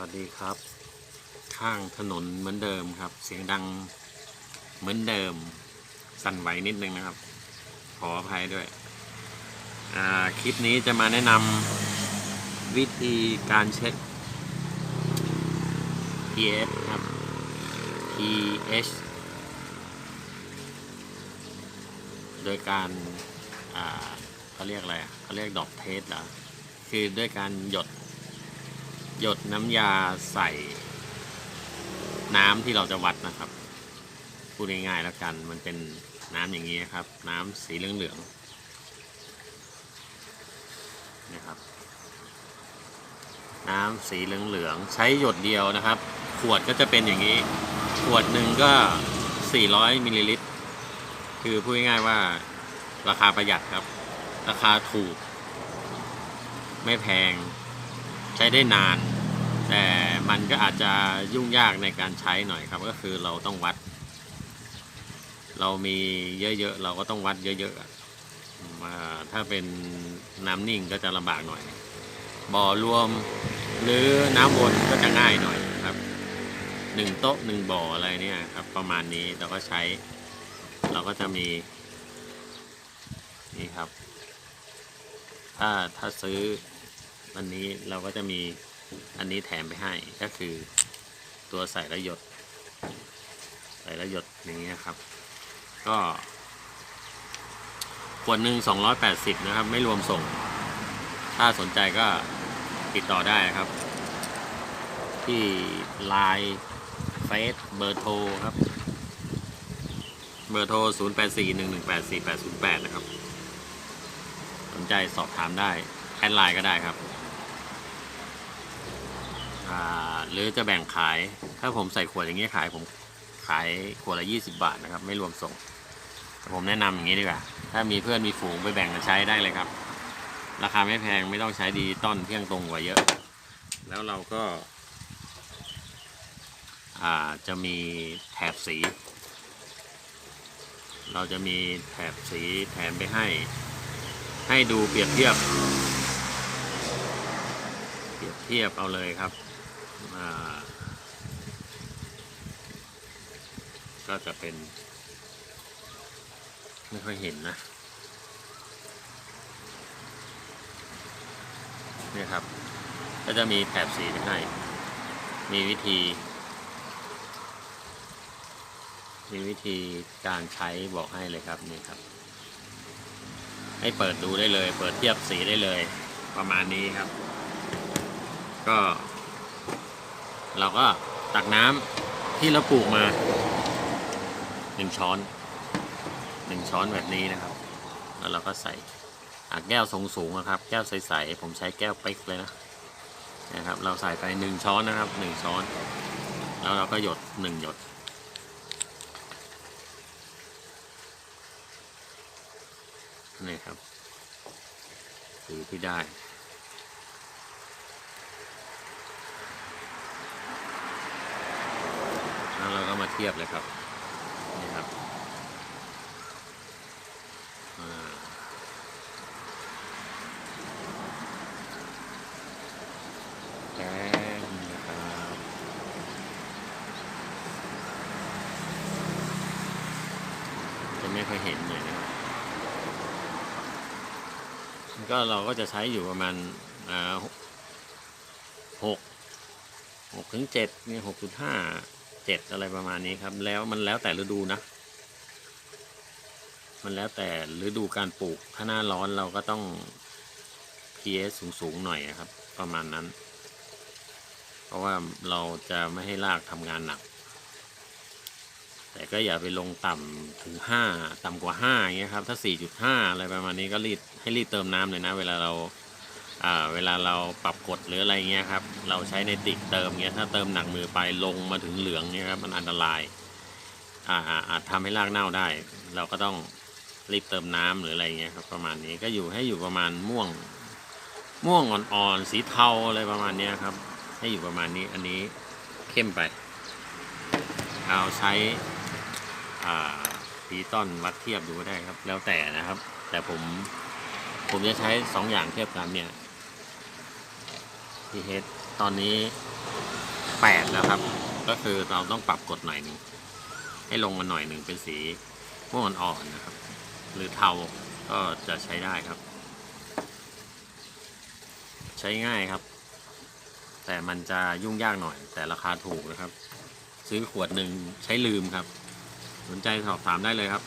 วัสดีครับ ข้างถนนเหมือนเดิมครับ เสียงดังเหมือนเดิม สั่นไหวนิดนึงนะครับ ขออภัยด้วยคลิปนี้จะมาแนะนำวิธีการเช็ค pH ครับ pH โดยการเขาเรียกอะไรเขาเรียกดอกเทสเหรอคือด้วยการหยด หยดน้ำยาใส่น้ำที่เราจะวัดนะครับพูดง่ายๆแล้วกันมันเป็นน้ำอย่างนี้ครับ น้ำสีเหลืองๆนะครับน้ำสีเหลืองๆใช้หยดเดียวนะครับ ขวดก็จะเป็นอย่างนี้ ขวดหนึ่งก็ 400มิลลิลิตรคือพูดง่ายๆว่าราคาประหยัดครับ ราคาถูก ไม่แพง ใช้ได้นาน แต่มันก็อาจจะยุ่งยากในการใช้หน่อยครับ ก็คือเราต้องวัด เรามีเยอะๆเราก็ต้องวัดเยอะๆมาถ้าเป็นน้ำนิ่งก็จะลำบากหน่อย บ่อรวมหรือน้ำวนก็จะง่ายหน่อยครับหนึ่งโต๊ะหนึ่งบ่ออะไรเนี่ยครับ ประมาณนี้เราก็ใช้ เราก็จะมีนี่ครับ ถ้าถ้าซื้อ อันนี้เราก็จะมีอันนี้แถมไปให้ก็คือตัวใส่ระหยด ใส่ระหยดอย่างเงี้ยครับ ก็ขวดหนึ่ง280 นะครับ ไม่รวมส่ง ถ้าสนใจก็ติดต่อได้ครับ ที่ไลน์เฟซเบอร์โทรครับ เบอร์โทร 0841184808 นะครับ สนใจสอบถามได้ แอดไลน์ก็ได้ครับ อ่าหรือจะแบ่งขาย ถ้าผมใส่ขวดอย่างนี้ขายผมขายขวดละ20 บาทนะครับ ไม่รวมส่ง ผมแนะนำอย่างนี้ดีกว่า ถ้ามีเพื่อนมีฝูงไปแบ่งกันใช้ได้เลยครับ ราคาไม่แพงไม่ต้องใช้ดีต้นเที่ยงตรงกว่าเยอะ แล้วเราก็าจะมีแถบสี เราจะมีแถบสีแถมไปให้ ให้ดูเปรียบเทียบ เปรียบเทียบเอาเลยครับ ก็จะเป็น ไม่ค่อยเห็นนะนี่ครับ ก็จะมีแถบสีให้ มีวิธี มีวิธีการใช้บอกให้เลยครับนี่ครับ ให้เปิดดูได้เลย เปิดเทียบสีได้เลย ประมาณนี้ครับ ก็ เราก็ตักน้ำที่เราปลูกมาหนึ่งช้อนหนึ่งช้อนแบบนี้นะครับ แล้วเราก็ใส่แก้วทรงสูงนะครับ แก้วใสๆผมใช้แก้วเป๊กเลยนะนะครับ เราใส่ไปหนึ่งช้อนนะครับหนึ่งช้อน แล้วเราก็หยดหนึ่งหยดนี่ครับสีที่ได้ แล้วเราก็ มาเทียบเลยครับนี่ครับอ่าแป้งนะครับจะไม่ค่อยเห็นเลยนะครับก็เราก็จะใช้อยู่ประมาณหกหกถึงเจ็ดเนี่ยหกจุดห้า เจ็ดอะไรประมาณนี้ครับ แล้วมันแล้วแต่ฤดูนะ มันแล้วแต่ฤดูการปลูกถ้าหน้าร้อนเราก็ต้อง pH สูงสูงๆหน่อยครับ ประมาณนั้น เพราะว่าเราจะไม่ให้รากทำงานหนัก แต่ก็อย่าไปลงต่ำถึงห้าต่ำกว่าห้าอย่างเงี้ยครับ ถ้าสี่จุดห้าอะไรประมาณนี้ก็รีดให้รีดเติมน้ำเลยนะ เวลาเรา เวลาเราปรับกดหรืออะไรเงี้ยครับ เราใช้ในติกเติมเงี้ยถ้าเติมหนักมือไปลงมาถึงเหลืองเงี้ยครับมันอันตรายอาอาอาจทำให้รากเน่าได้ เราก็ต้องรีบเติมน้ำหรืออะไรเงี้ยครับประมาณนี้ก็อยู่ให้อยู่ประมาณม่วง ม่วงอ่อนๆสีเทาอะไรประมาณเนี้ยครับ ให้อยู่ประมาณนี้อันนี้เข้มไป เอาใช้ปีต้นวัดเทียบดูก็ได้ครับ แล้วแต่นะครับ แต่ผมผมจะใช้สองอย่างเทียบกันเนี่ย pH ตอนนี้แปดแล้วครับ ก็คือเราต้องปรับกดหน่อยหนึ่งให้ลงมาหน่อยหนึ่งเป็นสีม่วงอ่อนๆนะครับ หรือเทาก็จะใช้ได้ครับ ใช้ง่ายครับ แต่มันจะยุ่งยากหน่อยแต่ราคาถูกนะครับ ซื้อขวดหนึ่งใช้ลืมครับ สนใจสอบถามได้เลยครับ